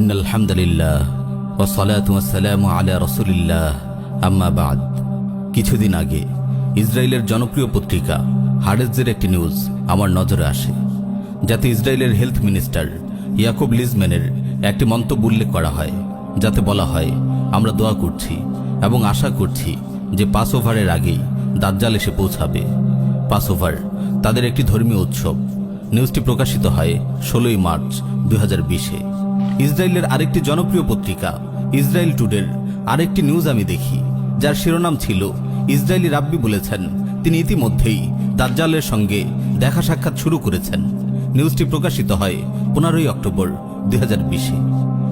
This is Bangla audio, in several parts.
ইন আলহামদুলিল্লাহ ওসালাতাম আলা রসুলিল্লাহ। আম্মা কিছুদিন আগে ইসরায়েলের জনপ্রিয় পত্রিকা হারেজের একটি নিউজ আমার নজরে আসে, যাতে ইসরায়েলের হেলথ মিনিস্টার ইয়াকুব লিজম্যানের একটি মন্তব্য উল্লেখ করা হয়, যাতে বলা হয়, আমরা দোয়া করছি এবং আশা করছি যে পাস ওভারের আগেই দাজ্জাল এসে পৌঁছাবে। পাস ওভার তাদের একটি ধর্মীয় উৎসব। নিউজটি প্রকাশিত হয় ষোলোই মার্চ দুই হাজার বিশে। ইসরায়েলের আরেকটি জনপ্রিয় পত্রিকা, ইসরায়েল টুডের আরেকটি নিউজ আমি দেখি, যার শিরোনাম ছিল, ইসরায়েলি রাব্বি বলেছেন, তিনি ইতিমধ্যেই দাজ্জালের সঙ্গে দেখা সাক্ষাৎ শুরু করেছেন। নিউজটি প্রকাশিত হয় পনেরোই অক্টোবর দুই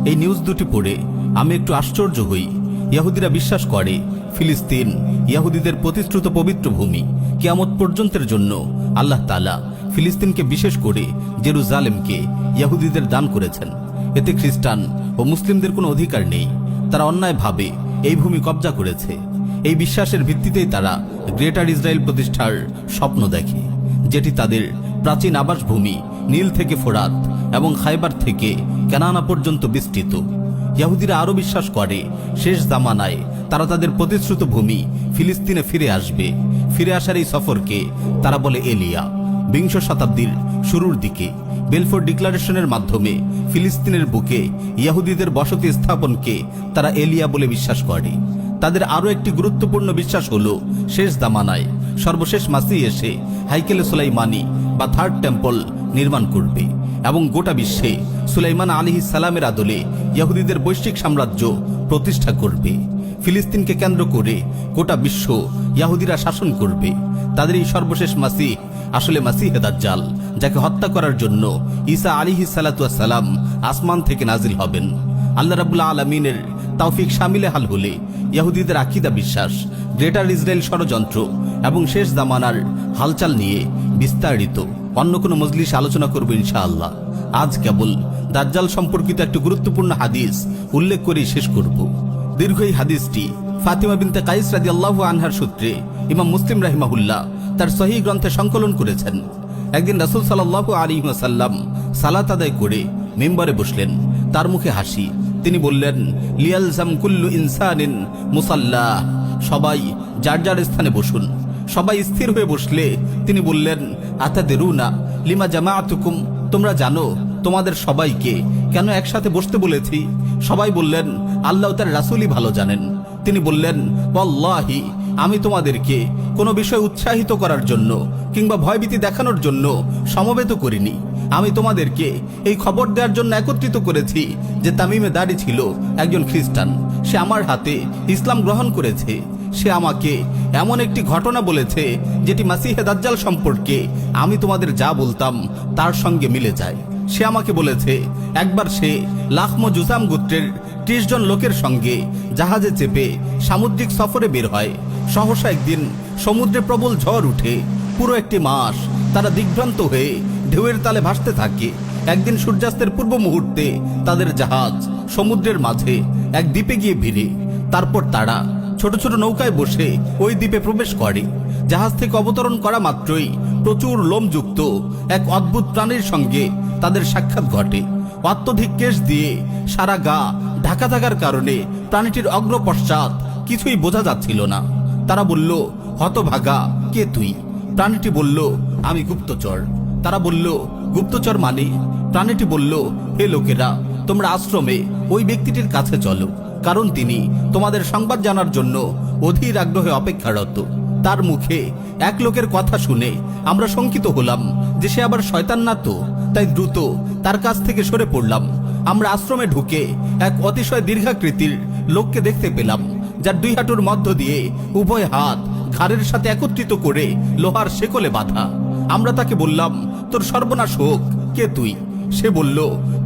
এই নিউজ দুটি পড়ে আমি একটু আশ্চর্য হই। ইয়াহুদিরা বিশ্বাস করে, ফিলিস্তিন ইয়াহুদিদের প্রতিশ্রুত পবিত্র ভূমি কিয়ামত পর্যন্তের জন্য আল্লাহ তালা ফিলিস্তিনকে বিশেষ করে জেরুজালেমকে ইয়াহুদিদের দান করেছেন। এতে খ্রিস্টান ও মুসলিমদের কোনো অধিকার নেই। তারা অন্যায়ভাবে এই ভূমি কবজা করেছে। এই বিশ্বাসের ভিত্তিতেই তারা গ্রেটার ইসরায়েল প্রতিষ্ঠার স্বপ্ন দেখে, যেটি তাদের প্রাচীন আবাসভূমি নীল থেকে ফোরাত এবং খাইবার থেকে কেনানা পর্যন্ত বিস্তৃত। ইয়াহুদিরা আরও বিশ্বাস করে, শেষ জামানায় তারা তাদের প্রতিশ্রুত ভূমি ফিলিস্তিনে ফিরে আসবে। ফিরে আসার এই সফরকে তারা বলে এলিয়া, বিংশ শতাব্দীর শুরুর দিকে। বেলফোর ডিক্লারেশনের মাধ্যমে ফিলিস্তিনের বুকে ইয়াহুদিদের বসতি স্থাপনকে তারা এলিয়া বলে বিশ্বাস করে। তাদের আরও একটি গুরুত্বপূর্ণ বিশ্বাস হল শেষ দামানায় সর্বশেষ মাসি এসে হাইকেলে সুলাইমানি বা থার্ড টেম্পল নির্মাণ করবে এবং গোটা বিশ্বে সুলাইমান আলী সালামের আদলে ইয়াহুদিদের বৈশ্বিক সাম্রাজ্য প্রতিষ্ঠা করবে। ফিলিস্তিনকে কেন্দ্র করে গোটা বিশ্ব ইয়াহুদিরা শাসন করবে। তাদের এই সর্বশেষ মাসি আসলে মাসি হেদাজ্জাল যাকে হত্যা করার জন্য ঈসা আলিহি সালাম আসমান থেকে নাজিল হবেন। আল্লাহ রাবুল্লাহ আলমিনের তাওফিক সামিলে হাল হলে ইয়াহুদিদের আকিদা বিশ্বাস, গ্রেটার ইসরায়েল ষড়যন্ত্র এবং শেষ জামানার হালচাল নিয়ে বিস্তারিত। অন্য কোনো মজলিস আলোচনা করব ইনশাআল্লাহ। আজ কেবল দাজ্জাল সম্পর্কিত একটি গুরুত্বপূর্ণ হাদিস উল্লেখ করে শেষ করব। দীর্ঘ এই হাদিসটি ফাতিমা বিনতে কাইস রাজি আল্লাহ আনহার সূত্রে ইমাম মুসলিম রাহিমাহুল্লাহ তার সহি গ্রন্থে সংকলন করেছেন। একদিন রাসুল সাল্লাহ আলী সাল্লাম সালাত আদায় করে মেম্বারে বসলেন। তার মুখে হাসি। তিনি বললেন, লিয়ালজাম কুল্লু ইনসানিন মুসাল্লাহ সবাই যার যার স্থানে বসুন। সবাই স্থির হয়ে বসলে তিনি বললেন, আতাদেরুনা? লিমা জামাআতুকুম? তোমরা জানো, তোমাদের সবাইকে কেন একসাথে বসতে বলেছি? সবাই বললেন, আল্লাহ তার রাসুলই ভালো জানেন। তিনি বললেন আমি তোমাদেরকে কোনো বিষয় উৎসাহিত করার জন্য কিংবা ভয়ভীতি দেখানোর জন্য সমবেত করিনি। আমি তোমাদেরকে এই খবর দেওয়ার জন্য একত্রিত করেছি যে তামিমে দাড়ি ছিল একজন খ্রিস্টান। সে আমার হাতে ইসলাম গ্রহণ করেছে। সে আমাকে এমন একটি ঘটনা বলেছে যেটি মাসিহে দাজ্জাল সম্পর্কে আমি তোমাদের যা বলতাম তার সঙ্গে মিলে যায়। সে আমাকে বলেছে, একবার সে লাখমো জুসাম গোত্রের ত্রিশ জন লোকের সঙ্গে জাহাজে চেপে সামুদ্রিক সফরে বের হয়। সহসা একদিন সমুদ্রে প্রবল ঝড় উঠে, পুরো একটি মাস তারা দিগ্ভ্রান্ত হয়ে ঢেউয়ের তালে ভাসতে থাকে। একদিন সূর্যাস্তের পূর্ব মুহূর্তে তাদের জাহাজ সমুদ্রের মাঝে এক দ্বীপে গিয়ে ভিড়ে। তারপর তারা ছোট ছোট নৌকায় বসে ওই দ্বীপে প্রবেশ করে। জাহাজ থেকে অবতরণ করা মাত্রই প্রচুর লোমযুক্ত এক অদ্ভুত প্রাণীর সঙ্গে তাদের সাক্ষাৎ ঘটে। অত্যধিক কেশ দিয়ে সারা গা ঢাকা থাকার কারণে প্রাণীটির অগ্র পশ্চাৎ কিছুই বোঝা যাচ্ছিল না। তারা বলল, হতভাগা, কে তুই? প্রাণীটি বলল, আমি গুপ্তচর। তারা বলল, গুপ্তচর মানে? প্রাণীটি বলল, হে লোকেরা, তোমরা আশ্রমে ওই ব্যক্তিটির কাছে চলো, কারণ তিনি তোমাদের সংবাদ জানার জন্য অধীর আগ্রহে অপেক্ষারত। তার মুখে এক লোকের কথা শুনে আমরা শঙ্কিত হলাম যে সে আবার শয়তান না তো, তাই দ্রুত তার কাছ থেকে সরে পড়লাম। আমরা আশ্রমে ঢুকে এক অতিশয় দীর্ঘাকৃতির লোককে দেখতে পেলাম। যার দুই হাঁটুর মধ্য দিয়ে উভয় হাত ঘাড়ের সাথে একত্রিত করে লোহার শেকলে বাঁধা। আমরা তাকে বললাম, তোর সর্বনাশ হোক, কে তুই? সে বলল,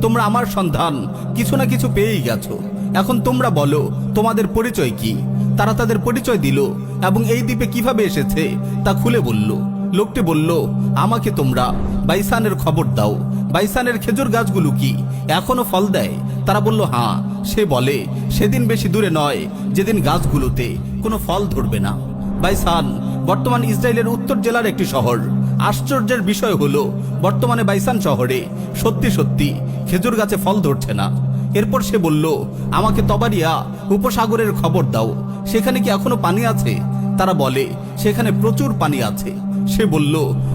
তোমরা আমার সন্ধান কিছু না কিছু পেয়েই গেছো। এখন তোমরা বলো, তোমাদের পরিচয় কি? তারা তাদের পরিচয় দিল এবং এই দ্বীপে কীভাবে এসেছে তা খুলে বলল। লোকটি বলল, আমাকে তোমরা বাইসানের খবর দাও। বাইসানের খেজুর গাছগুলো কি এখনও ফল দেয়? তারা বলল হ্যাঁ। সে বলে সেদিন বেশি দূরে নয়, যেদিন গাছগুলোতে কোনো ফল ধরবে না। বাইসান, বর্তমান ইসরায়েলের উত্তর জেলার একটি শহর। আশ্চর্যের বিষয় হলো, বর্তমানে বাইসান শহরে সত্যি সত্যি খেজুর গাছে ফল ধরছে না। এরপর সে বলল, আমাকে তবারিয়া উপসাগরের খবর দাও। সেখানে কি এখনও পানি আছে? তারা বলে, সেখানে প্রচুর পানি আছে। সে বলল,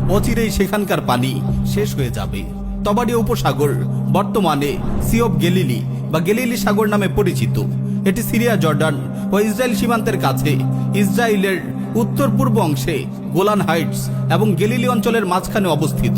অচিরেই সেখানকার পানি শেষ হয়ে যাবে। তবারিয়া উপসাগর বর্তমানে সি অফ গেলিলি বা গেলিলি সাগর নামে পরিচিত। এটি সিরিয়া, জর্ডান ও ইসরায়েল সীমান্তের কাছে। ইসরায়েলের উত্তর পূর্ব অংশে গোলান হাইটস এবং গেলিলি অঞ্চলের মাঝখানে অবস্থিত।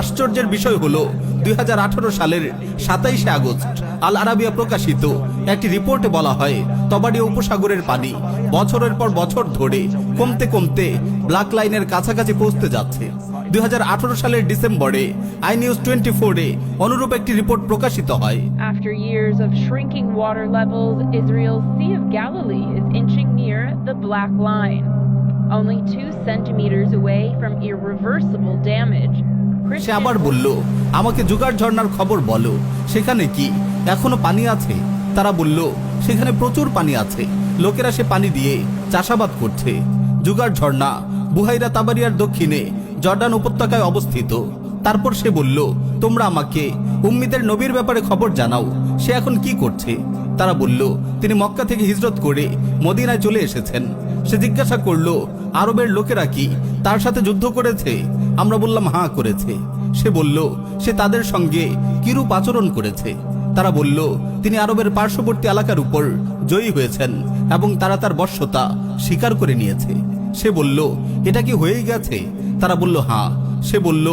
আশ্চর্যের বিষয় হল, দুই হাজার আঠারো সালের সাতাইশে আগস্ট আল আরাবিয়া প্রকাশিত একটি রিপোর্টে বলা হয়, তবাডি উপসাগরের পানি বছরের পর বছর ধরে কমতে কমতে ব্ল্যাক লাইনের কাছাকাছি পৌঁছতে যাচ্ছে। দুই হাজার আঠারো সালের ডিসেম্বরে আই নিউজ টোয়েন্টি ফোরে অনুরূপ একটি রিপোর্ট প্রকাশিত হয়। After years of shrinking water levels, Israel's Sea of Galilee is inching near the black line, only two centimeters away from irreversible damage. সে আবার বলল আমাকে জুগার ঝর্ণার খবর বলো সেখানে কি? এখনও পানি আছে? তারা বলল সেখানে প্রচুর পানি আছে। লোকেরা সে পানি দিয়ে চাষাবাদ করছে। জুগার ঝর্ণা বুহাইরা তাবারিয়ার দক্ষিণে জর্ডান উপত্যকায় অবস্থিত। তারপর সে বলল, তোমরা আমাকে উম্মিদের নবীর ব্যাপারে খবর জানাও, সে এখন কি করছে? তারা বলল, তিনি মক্কা থেকে হিজরত করে মদিনায় চলে এসেছেন। সে জিজ্ঞাসা করল, আরবের লোকেরা কি তার সাথে যুদ্ধ করেছে? আমরা বললাম হাঁ করেছে। সে বলল, সে তাদের সঙ্গে কিরূপ আচরণ করেছে? তারা বলল, তিনি আরবের পার্শ্ববর্তী এলাকার উপর জয়ী হয়েছেন এবং তারা তার বর্ষতা স্বীকার করে নিয়েছে। সে বলল, এটা কি হয়েই গেছে? তারা বলল, হাঁ। সে বলল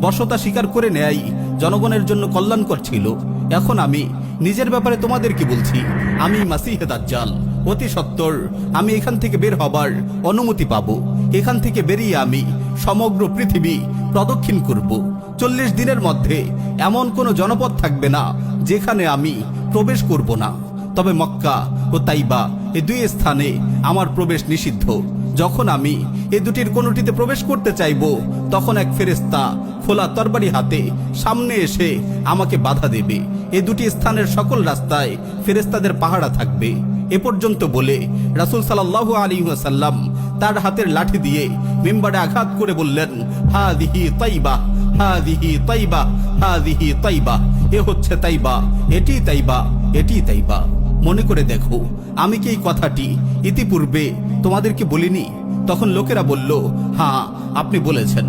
বর্ষতা স্বীকার করে নেয়াই জনগণের জন্য কল্যাণকর ছিল। এখন আমি নিজের ব্যাপারে তোমাদের কি বলছি, আমি মাসিহে দাজ্জাল, অতি সত্বর আমি এখান থেকে বের হবার অনুমতি পাব। এখান থেকে বেরিয়ে আমি সমগ্র পৃথিবী প্রদক্ষিণ করব। চল্লিশ দিনের মধ্যে এমন কোনো জনপদ থাকবে না, যেখানে আমি প্রবেশ করব না। তবে মক্কা ও তাইবা এই দুই স্থানে আমার প্রবেশ নিষিদ্ধ। যখন আমি এ দুটির কোনোটিতে প্রবেশ করতে চাইব, তখন এক ফেরেস্তা খোলা তরবারি হাতে সামনে এসে আমাকে বাধা দেবে। এ দুটি স্থানের সকল রাস্তায় ফেরেস্তাদের পাহারা থাকবে। এ পর্যন্ত বলে রাসুল সাল্লাহ আলী সাল্লাম তার হাতের লাঠি দিয়ে মেম্বারে আঘাত করে বললেন হা দিহি তাইবা হা দিহি তাইবা হা দিহি তাইবা, এ হচ্ছে তাইবা, এটি তাইবা এটি তাইবা। মনে করে দেখো, আমি কি এই কথাটি ইতিপূর্বে তোমাদেরকে বলিনি? তখন লোকেরা বলল হ্যাঁ আপনি বলেছেন।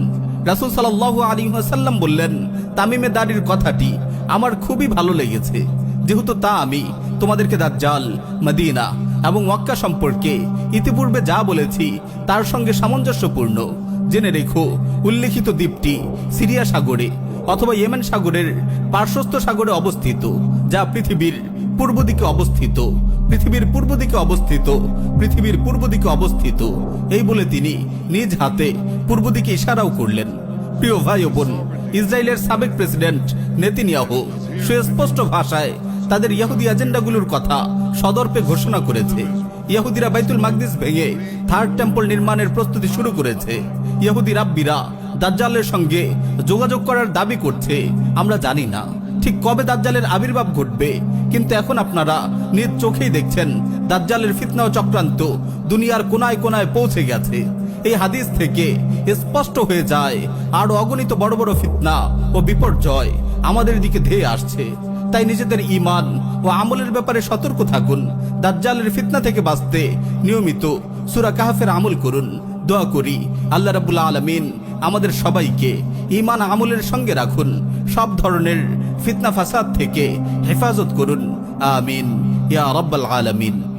রাসুল সাল্লাহ আলী সাল্লাম বললেন, তামিমে দাড়ির কথাটি আমার খুবই ভালো লেগেছে। যেহেতু তা আমি তোমাদেরকে দাজ্জাল, মদিনা এবং ওয়াক্কা সম্পর্কে ইতিপূর্বে যা বলেছি, তার সঙ্গে সামঞ্জস্যপূর্ণ। জেনে রেখো, উল্লেখিত দ্বীপটি সিরিয়া সাগরে অথবা ইয়েমেন সাগরের পার্শ্বস্থ সাগরে অবস্থিত, যা পৃথিবীর পূর্ব দিকে অবস্থিত, পৃথিবীর পূর্ব দিকে অবস্থিত, পৃথিবীর পূর্ব দিকে অবস্থিত। এই বলে তিনি নিজ হাতে পূর্ব দিকে ইশারাও করলেন। প্রিয় ভাই বোন, ইসরায়েলের সাবেক প্রেসিডেন্ট নেতিনিয়াহু সুস্পষ্ট ভাষায় তাদের ইহুদি এজেন্ডাগুলোর কথা সদর্পে ঘোষণা করেছে। ইহুদিরা বাইতুল মাকদিস ভেঙে থার্ড টেম্পল নির্মাণের প্রস্তুতি শুরু করেছে। ইহুদি রাব্বিরা দাজ্জালের সঙ্গে যোগাযোগ করার দাবি করছে, আমরা জানি না। ঠিক কবে দাজ্জালের আবির্ভাব ঘটবে? কিন্তু এখন আপনারা নিজ চোখেই দেখছেন, দাজ্জালের ফিতনা ও চক্রান্ত, দুনিয়ার কোনায় কোনায় পৌঁছে গেছে। এই হাদিস থেকে স্পষ্ট হয়ে যায়, আরও অগণিত বড় বড় ফিতনা ও বিপর্যয় আমাদের দিকে ধেয়ে আসছে। তাই নিজেদের ইমান ও আমলের ব্যাপারে সতর্ক থাকুন, দাজ্জালের ফিতনা থেকে বাঁচতে নিয়মিত সুরা কাহাফের আমল করুন। দোয়া করি, আল্লাহ রাবুল্লা আলমিন আমাদের সবাইকে ইমান আমলের সঙ্গে রাখুন। সব ধরনের ফিতনা ফাসাদ থেকে হেফাজত করুন। আমিন। ইয়া রব্বাল আলমিন।